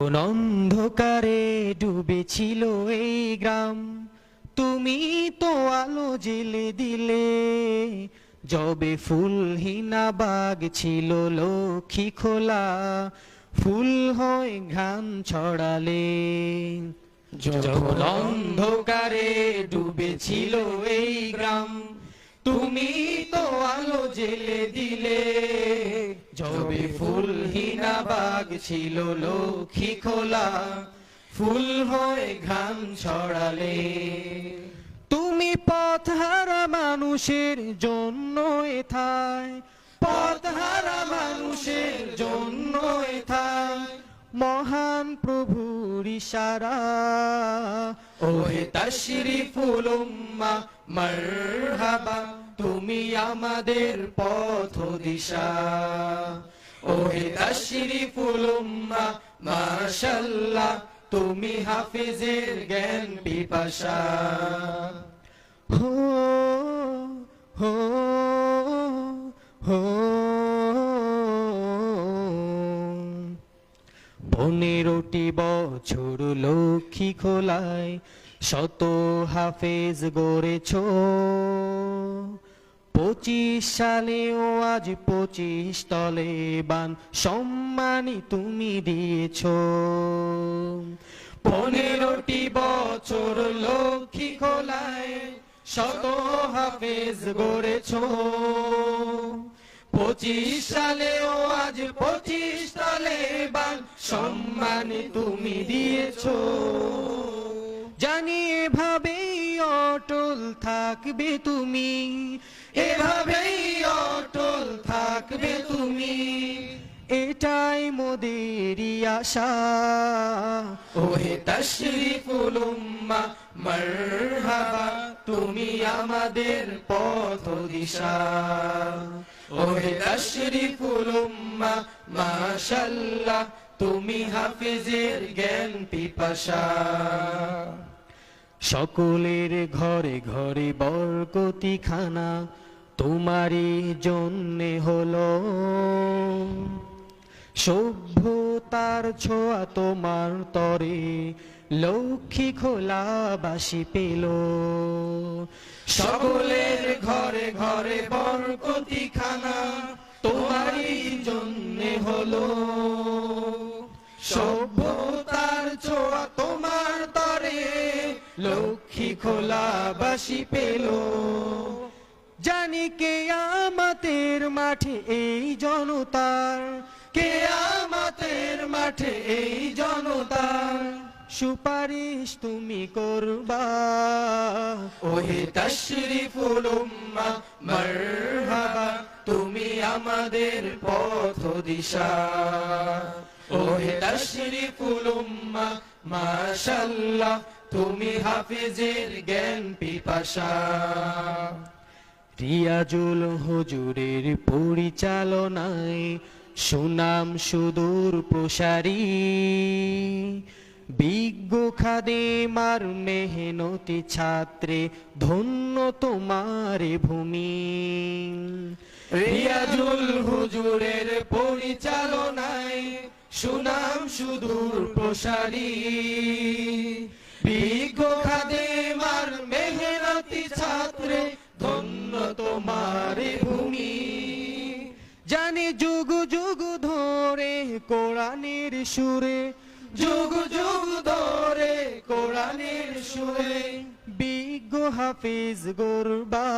কোন অন্ধকারে ডুবেছিল এই গ্রাম। তুমি তো আলো জেলে দিলে জবে ফুলহীনা বাগ ছিল লক্ষ্মী খোলা, ফুল হয় ঘাম ছড়ালে। যখন অন্ধকারে ডুবেছিল এই গ্রাম তুমি তো আলো জেলে দিলে। জবে ফুলহীনা বাগ ছিল লক্ষ্মী খোলা, ফুল হয়ে ঘাম ছড়ালে। তুমি পথহারা মানুষের জন্য এথায়, পথহারা মানুষের জন্য এথায়। মহান প্রভুর ইশারা, ওহে তাশরিফুল উম্মাহ মারহাবা, তুমি আমাদের পথ দিশা। ওহে তাশরিফুল উম্মাহ মাশাআল্লাহ, তুমি হাফিজের জ্ঞান পিপাসা। হো হো হো পনেরোটি বছর লক্ষ্মী খোলায়, শত হাফেজ গড়েছ। পঁচিশ সালেও আজ পঁচিশ তলে বান সম্মানী তুমি দিয়েছ। পনেরোটি বছর লক্ষ্মী খোলায়, শত হাফেজ গড়েছ। পঁচিশ সালেও আজ পঁচিশ সালে বান সম্মান তুমি দিয়েছ। জানি এভাবেই অটল থাকবে তুমি। এভাবেই অটল থাকবে তুমি। এটাই মোদেরই আশা। ওহে তশরিফুল উম্মাহ মারহাবা। তুমি আমাদের পথ দিশা। ওহে তশরিফুল উম্মাহ মাশাআল্লাহ, তুমি হাফিজের জ্ঞান পিপাসা। সকলের ঘরে ঘরে বরকতি খানা তোমারই জন্যে হলো। সভ্যতার ছোঁয়া তোমার তরে লক্ষ্মী খোলাবাসী পেল। সকলের ঘরে ঘরে বরকতি খানা তোমারই জন্যে হলো। সভ্যতার ছোঁয়া তোমার তরে লক্ষ্মী খোলাবাসী পেল। জানি কে আমাতের মাঠে এই জনতার, কে আমাতের মাঠে এই জনতার। সুপারিশ তুমি করবা। ওহে তশরিফুল উম্মাহ মারহাবা তুমি আমাদের পথ দিশা। ওহে তশরিফুল উম্মাহ মাশাআল্লাহ তুমি হাফিজের জ্ঞান পিপাসা। রিয়াজুল হুজুরের পরিচালনায় সুনাম সুদূর প্রসারী। বিজ্ঞ খাদে মার মেহনতি ছাত্রে ধন্য তোমার ভূমি। রিয়াজুল হুজুরের পরিচালনায় সুনাম সুদূর প্রসারী। বিজ্ঞ খাদে মার মেহনতি ছাত্রে ধন্য তোমার ভূমি। জানি যুগ যুগ ধরে কোরআনের সুরে যুগ যুগ ধরে কোরআনের সুরে বিজ্ঞ হাফিজ গরবা।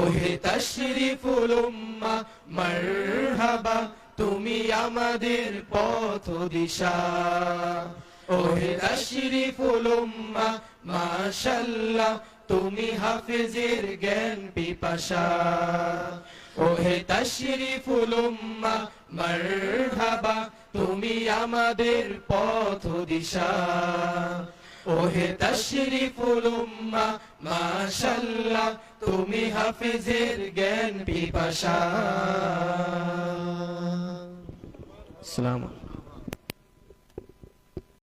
ওহে তশরিফুল উম্মাহ মারহাবা, তুমি আমাদের পথ দিশা। ওহে তশরিফুল উম্মাহ মাশাআল্লাহ তুমি হাফিজের জ্ঞান পিপাসা। ওহে তশরিফুল উম্মাহ মারহাবা তুমি আমাদের পথ দিশা। ওহে তশরিফুল উম্মাহ মাশাল্লাহ তুমি হাফিজের জ্ঞান পিপাসা। আলাইকুম।